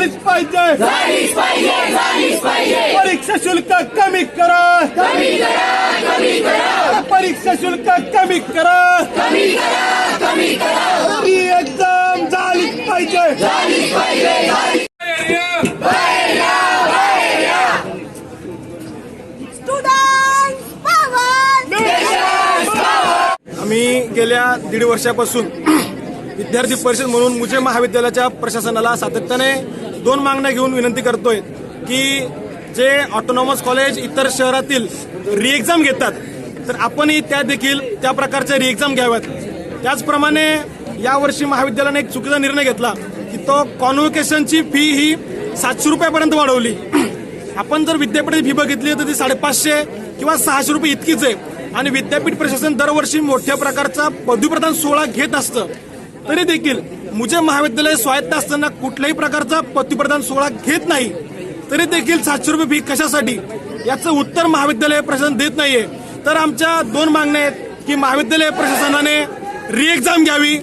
झालीच पाहिजे. झालीच पाहिजे झालीच पाहिजे. परीक्षा शुल्क कमी करा. कमी करा कमी करा. परीक्षा शुल्क कमी करा. कमी करा कमी करा. ही एक्झाम झालीच पाहिजे. झालीच पाहिजे झालीच बाहेर या बाहेर या स्टुडंट पॉवर आम्ही गेल्या दीड वर्षापासून विद्यार्थी परिषद म्हणून मुझे महाविद्यालयाच्या प्रशासनाला सातत्याने दोन मागण्या घेऊन विनंती करतोय की जे ऑटोनॉमस कॉलेज इतर शहरातील री एक्झाम घेतात तर आपणही त्या देखील त्या प्रकारच्या री एक्झाम घ्याव्यात. त्याचप्रमाणे यावर्षी महाविद्यालयाने एक चुकीचा निर्णय घेतला की तो कॉन्व्होकेशनची फी ही सातशे रुपयापर्यंत वाढवली. आपण जर विद्यापीठाची फी बघितली तर ती साडेपाचशे किंवा सहाशे रुपये इतकीच आहे. आणि विद्यापीठ प्रशासन दरवर्षी मोठ्या प्रकारचा पदवीप्रदान सोहळा घेत असतं. तरी देखील मुझे महाविद्यालय स्वायत्त असताना कुठल्याही प्रकारचा पतिप्रधान सोहळा घेत नाही. तरी देखील सातशे रुपये फी कशासाठी? याचं उत्तर महाविद्यालय प्रशासन देत नाहीये. तर आमच्या दोन मागण्या आहेत की महाविद्यालय प्रशासनाने री एक्झाम घ्यावी.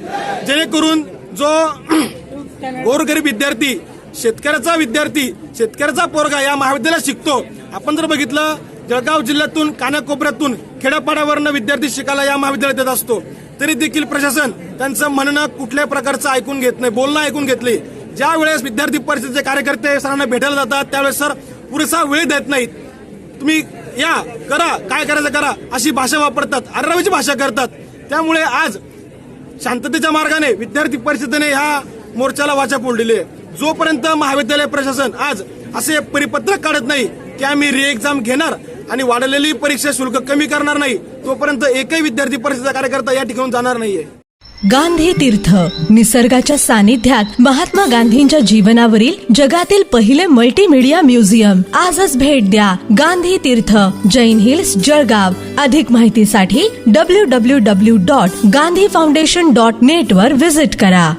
जेणेकरून जो गोरगरीब विद्यार्थी शेतकऱ्याचा विद्यार्थी शेतकऱ्याचा पोरगा या महाविद्यालयात शिकतो. आपण जर बघितलं जळगाव जिल्ह्यातून कानाकोपऱ्यातून खेड्यापाड्यावरनं विद्यार्थी शिकायला या महाविद्यालयात येत असतो. तरी देखील प्रशासन त्यांचं म्हणणं कुठल्याही प्रकारचं ऐकून घेत नाही बोलणं ऐकून घेतले ज्या वेळेस विद्यार्थी परिषदेचे कार्यकर्ते सरांना भेटायला जातात त्यावेळेस सर पुरेसा वेळ देत नाहीत. तुम्ही या करा काय करायचं करा अशी भाषा वापरतात अर्रावीची भाषा करतात. त्यामुळे आज शांततेच्या मार्गाने विद्यार्थी परिषदेने ह्या मोर्चाला वाचा फोडलेली आहे. जोपर्यंत महाविद्यालय प्रशासन आज असे परिपत्रक काढत नाही की आम्ही रिएक्झाम घेणार आणि वाढलेली परीक्षा शुल्क कमी करणार नाही तोपर्यंत एकही विद्यार्थी परीक्षेचा कार्यकर्ता या ठिकाणी जाणार नाहीये. गांधी तीर्थ निसर्गाच्या सानिध्यात महात्मा गांधींच्या जीवनावरील जगातील पहिले मल्टीमीडिया म्युझियम आजच भेट द्या गांधी तीर्थ जैन हिल्स जळगाव. अधिक माहितीसाठी W W W dot Gandhi foundation dot net वर विजिट करा.